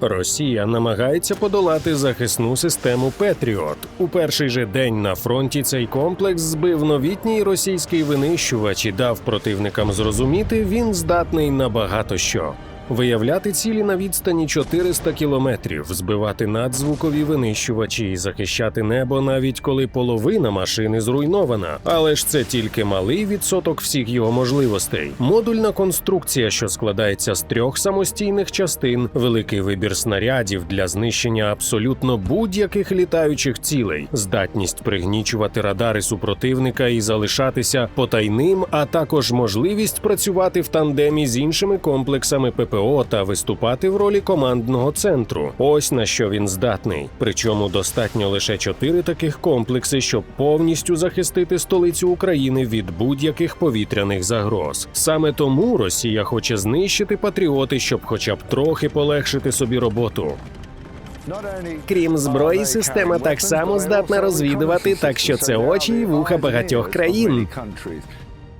Росія намагається подолати захисну систему Петріот. У перший же день на фронті цей комплекс збив новітній російський винищувач і дав противникам зрозуміти, він здатний на багато що. Виявляти цілі на відстані 400 кілометрів, збивати надзвукові винищувачі і захищати небо, навіть коли половина машини зруйнована. Але ж це тільки малий відсоток всіх його можливостей. Модульна конструкція, що складається з трьох самостійних частин, великий вибір снарядів для знищення абсолютно будь-яких літаючих цілей, здатність пригнічувати радари супротивника і залишатися потайним, а також можливість працювати в тандемі з іншими комплексами ППО та виступати в ролі командного центру. Ось на що він здатний. Причому достатньо лише чотири таких комплекси, щоб повністю захистити столицю України від будь-яких повітряних загроз. Саме тому Росія хоче знищити патріоти, щоб хоча б трохи полегшити собі роботу. Крім зброї, система так само здатна розвідувати, так що це очі і вуха багатьох країн.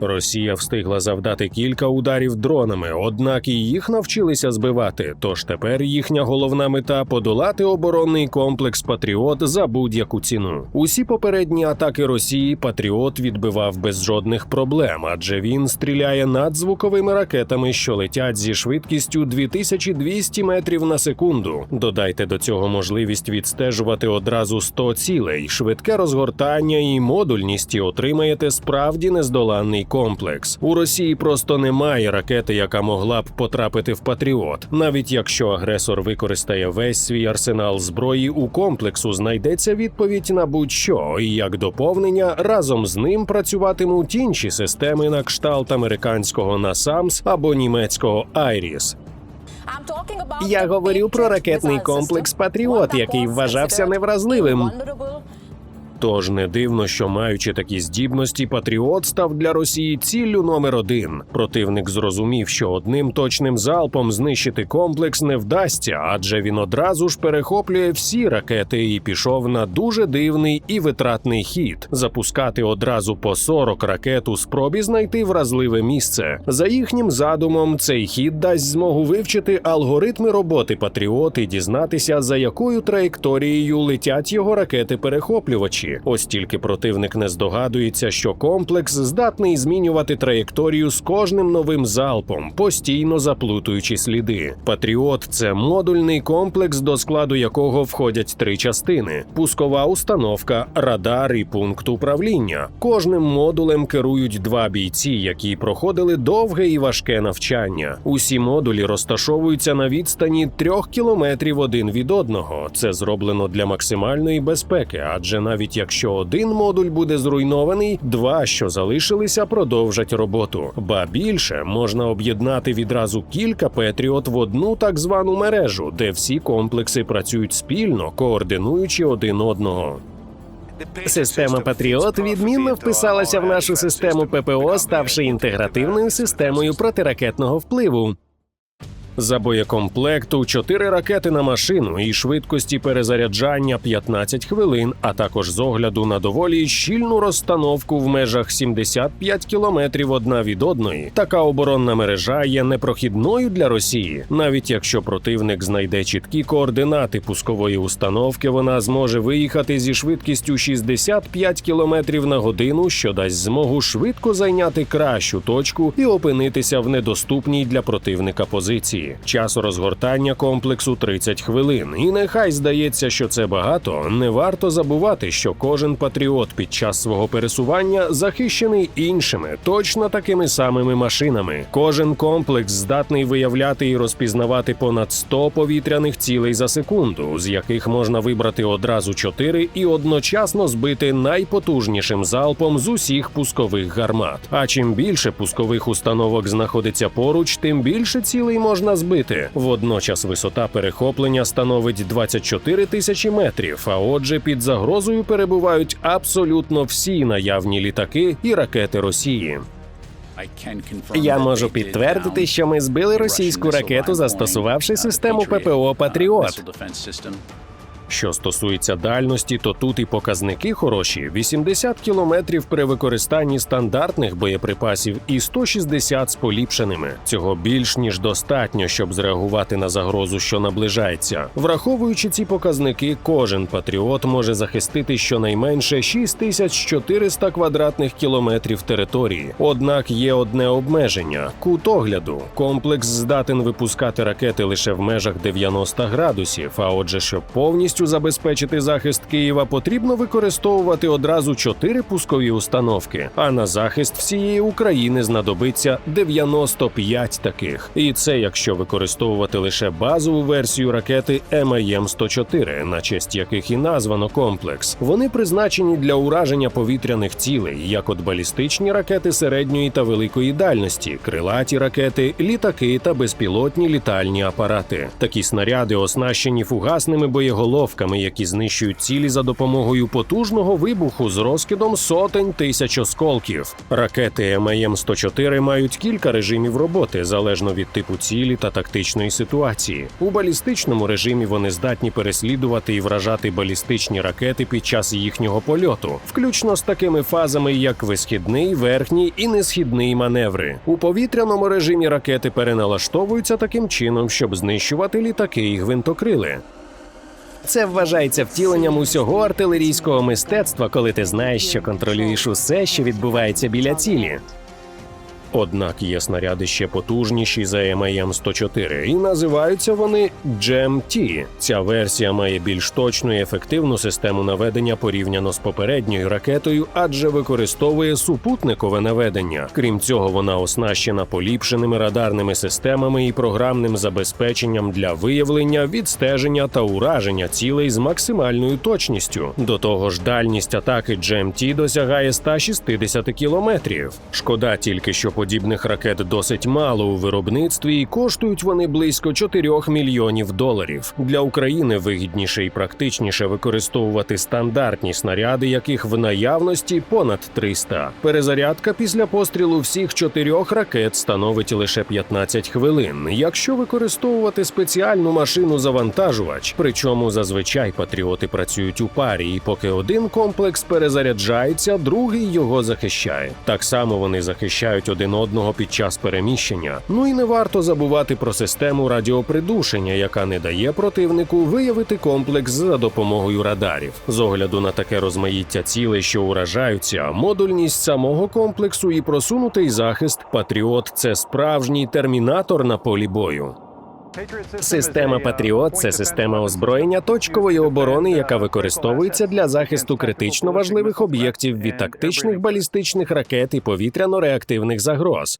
Росія встигла завдати кілька ударів дронами, однак і їх навчилися збивати. Тож тепер їхня головна мета подолати оборонний комплекс Патріот за будь-яку ціну. Усі попередні атаки Росії Патріот відбивав без жодних проблем, адже він стріляє надзвуковими ракетами, що летять зі швидкістю 2200 метрів на секунду. Додайте до цього можливість відстежувати одразу 100 цілей, швидке розгортання і модульність, і отримаєте справді нездоланний комплекс. У Росії просто немає ракети, яка могла б потрапити в Патріот. Навіть якщо агресор використає весь свій арсенал зброї, у комплексу знайдеться відповідь на будь-що, і як доповнення разом з ним працюватимуть інші системи на кшталт американського NASAMS або німецького Айріс. Я говорю про ракетний комплекс Патріот, який вважався невразливим. Тож не дивно, що маючи такі здібності, Патріот став для Росії ціллю номер один. Противник зрозумів, що одним точним залпом знищити комплекс не вдасться, адже він одразу ж перехоплює всі ракети і пішов на дуже дивний і витратний хід запускати одразу по 40 ракет у спробі знайти вразливе місце. За їхнім задумом, цей хід дасть змогу вивчити алгоритми роботи Патріот і дізнатися, за якою траєкторією летять його ракети-перехоплювачі. Ось тільки противник не здогадується, що комплекс здатний змінювати траєкторію з кожним новим залпом, постійно заплутуючи сліди. Патріот це модульний комплекс, до складу якого входять три частини: пускова установка, радар і пункт управління. Кожним модулем керують два бійці, які проходили довге і важке навчання. Усі модулі розташовуються на відстані трьох кілометрів один від одного. Це зроблено для максимальної безпеки, адже навіть якщо один модуль буде зруйнований, два, що залишилися, продовжать роботу. Ба більше можна об'єднати відразу кілька Петріот в одну так звану мережу, де всі комплекси працюють спільно, координуючи один одного. Система Патріот відмінно вписалася в нашу систему ППО, ставши інтегративною системою протиракетного впливу. За боєкомплекту 4 ракети на машину і швидкості перезаряджання 15 хвилин, а також з огляду на доволі щільну розстановку в межах 75 кілометрів одна від одної. Така оборонна мережа є непрохідною для Росії. Навіть якщо противник знайде чіткі координати пускової установки, вона зможе виїхати зі швидкістю 65 кілометрів на годину, що дасть змогу швидко зайняти кращу точку і опинитися в недоступній для противника позиції. Час розгортання комплексу 30 хвилин. І нехай здається, що це багато. Не варто забувати, що кожен патріот під час свого пересування захищений іншими, точно такими самими машинами. Кожен комплекс здатний виявляти і розпізнавати понад 100 повітряних цілей за секунду, з яких можна вибрати одразу 4 і одночасно збити найпотужнішим залпом з усіх пускових гармат. А чим більше пускових установок знаходиться поруч, тим більше цілей можна збити. Водночас висота перехоплення становить 24 тисячі метрів. А отже, під загрозою перебувають абсолютно всі наявні літаки і ракети Росії. Я можу підтвердити, що ми збили російську ракету, застосувавши систему ППО Патріот. Що стосується дальності, то тут і показники хороші: 80 кілометрів при використанні стандартних боєприпасів і 160 з поліпшеними. Цього більш ніж достатньо, щоб зреагувати на загрозу, що наближається. Враховуючи ці показники, кожен патріот може захистити щонайменше 6400 квадратних кілометрів території. Однак є одне обмеження кут огляду. Комплекс здатен випускати ракети лише в межах 90 градусів. А отже, щоб повністю забезпечити захист Києва, потрібно використовувати одразу чотири пускові установки. А на захист всієї України знадобиться 95 таких. І це якщо використовувати лише базову версію ракети МАЄМ 104 на честь яких і названо комплекс. Вони призначені для ураження повітряних цілей, як от балістичні ракети середньої та великої дальності, крилаті ракети, літаки та безпілотні літальні апарати. Такі снаряди оснащені фугасними боєголовками, які знищують цілі за допомогою потужного вибуху з розкидом сотень тисяч осколків. Ракети МАЄМ 104 мають кілька режимів роботи залежно від типу цілі та тактичної ситуації. У балістичному режимі вони здатні переслідувати і вражати балістичні ракети під час їхнього польоту, включно з такими фазами, як висхідний, верхній і несхідний маневри. У повітряному режимі ракети переналаштовуються таким чином, щоб знищувати літаки і гвинтокрили. Це вважається втіленням усього артилерійського мистецтва, коли ти знаєш, що контролюєш усе, що відбувається біля цілі. Однак є снаряди ще потужніші за МАЄМ 104 і називаються вони GMT. Ця версія має більш точну і ефективну систему наведення порівняно з попередньою ракетою, адже використовує супутникове наведення. Крім цього, вона оснащена поліпшеними радарними системами і програмним забезпеченням для виявлення, відстеження та ураження цілей з максимальною точністю. До того ж, дальність атаки GMT досягає 160 кілометрів. Шкода тільки, що подібних ракет досить мало у виробництві, і коштують вони близько 4 мільйонів доларів. Для України вигідніше і практичніше використовувати стандартні снаряди, яких в наявності понад 300. Перезарядка після пострілу всіх чотирьох ракет становить лише 15 хвилин. Якщо використовувати спеціальну машину завантажувач, причому зазвичай патріоти працюють у парі, і поки один комплекс перезаряджається, другий його захищає. Так само вони захищають один одного під час переміщення. Ну і не варто забувати про систему радіопридушення, яка не дає противнику виявити комплекс за допомогою радарів. З огляду на таке розмаїття цілей, що уражаються, модульність самого комплексу і просунутий захист Патріот це справжній термінатор на полі бою. Система Патріот це система озброєння точкової оборони, яка використовується для захисту критично важливих об'єктів від тактичних балістичних ракет і повітряно-реактивних загроз.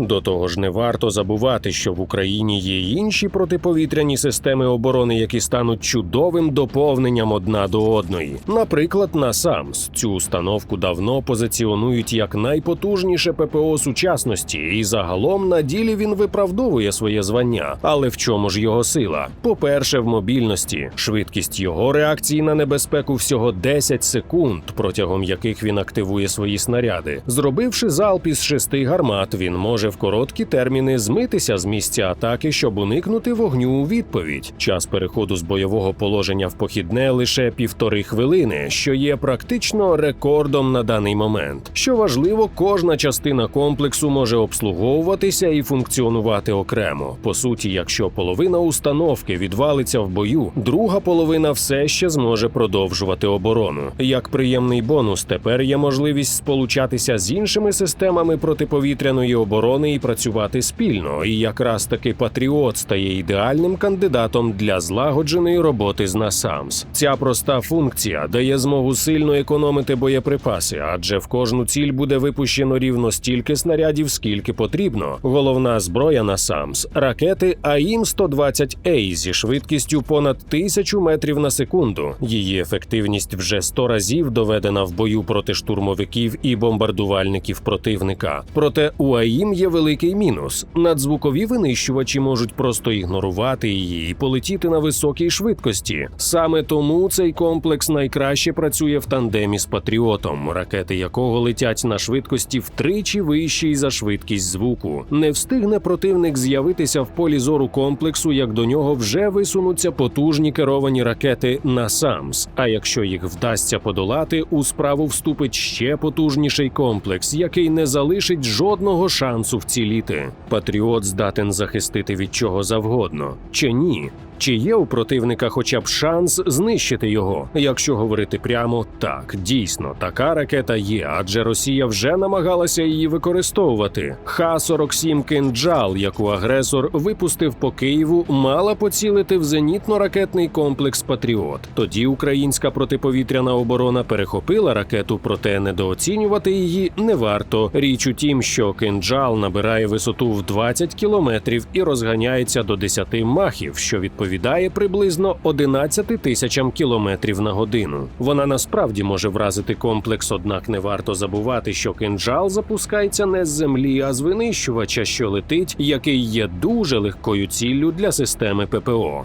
До того ж, не варто забувати, що в Україні є інші протиповітряні системи оборони, які стануть чудовим доповненням одна до одної. Наприклад, NASAMS. Цю установку давно позиціонують як найпотужніше ППО сучасності, і загалом на ділі він виправдовує своє звання. Але в чому ж його сила? По-перше, в мобільності швидкість його реакції на небезпеку всього 10 секунд, протягом яких він активує свої снаряди. Зробивши залп із шести гармат, він може в короткі терміни змитися з місця атаки, щоб уникнути вогню у відповідь. Час переходу з бойового положення в похідне лише півтори хвилини, що є практично рекордом на даний момент. Що важливо, кожна частина комплексу може обслуговуватися і функціонувати окремо. По суті, якщо половина установки відвалиться в бою, друга половина все ще зможе продовжувати оборону. Як приємний бонус, тепер є можливість сполучатися з іншими системами протиповітряної оборони і працювати спільно. І якраз таки Патріот стає ідеальним кандидатом для злагодженої роботи з NASAMS. Ця проста функція дає змогу сильно економити боєприпаси, адже в кожну ціль буде випущено рівно стільки снарядів, скільки потрібно. Головна зброя NASAMS – ракети АІМ 120 a зі швидкістю понад тисячу метрів на секунду. Її ефективність вже 100 разів доведена в бою проти штурмовиків і бомбардувальників противника. Проте у АІМ є великий мінус: надзвукові винищувачі можуть просто ігнорувати її і полетіти на високій швидкості. Саме тому цей комплекс найкраще працює в тандемі з патріотом, ракети якого летять на швидкості втричі вищій за швидкість звуку. Не встигне противник з'явитися в полі зору комплексу, як до нього вже висунуться потужні керовані ракети «Насамс». А якщо їх вдасться подолати, у справу вступить ще потужніший комплекс, який не залишить жодного шансу вціліти. Патріот здатен захистити від чого завгодно, чи ні? Чи є у противника хоча б шанс знищити його? Якщо говорити прямо, так дійсно така ракета є, адже Росія вже намагалася її використовувати. Х-47 «Кинджал», яку агресор випустив по Києву, мала поцілити в зенітно-ракетний комплекс Патріот. Тоді українська протиповітряна оборона перехопила ракету, проте недооцінювати її не варто. Річ у тім, що кинджал набирає висоту в 20 кілометрів і розганяється до 10 махів, що відповідає приблизно 11 тисячам кілометрів на годину. Вона насправді може вразити комплекс, однак не варто забувати, що кинджал запускається не з землі, а з винищувача, що летить, який є дуже легкою ціллю для системи ППО.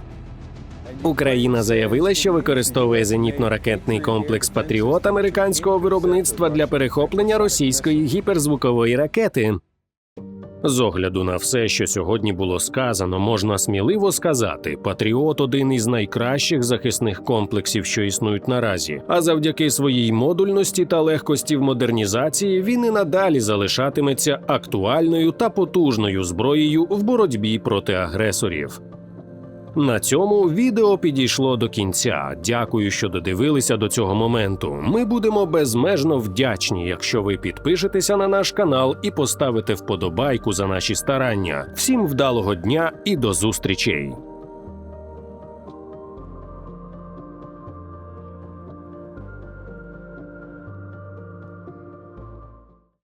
Україна заявила, що використовує зенітно-ракетний комплекс Патріот американського виробництва для перехоплення російської гіперзвукової ракети. З огляду на все, що сьогодні було сказано, можна сміливо сказати: Патріот один із найкращих захисних комплексів, що існують наразі. А завдяки своїй модульності та легкості в модернізації він і надалі залишатиметься актуальною та потужною зброєю в боротьбі проти агресорів. На цьому відео підійшло до кінця. Дякую, що додивилися до цього моменту. Ми будемо безмежно вдячні, якщо ви підпишетеся на наш канал і поставите вподобайку за наші старання. Всім вдалого дня і до зустрічей!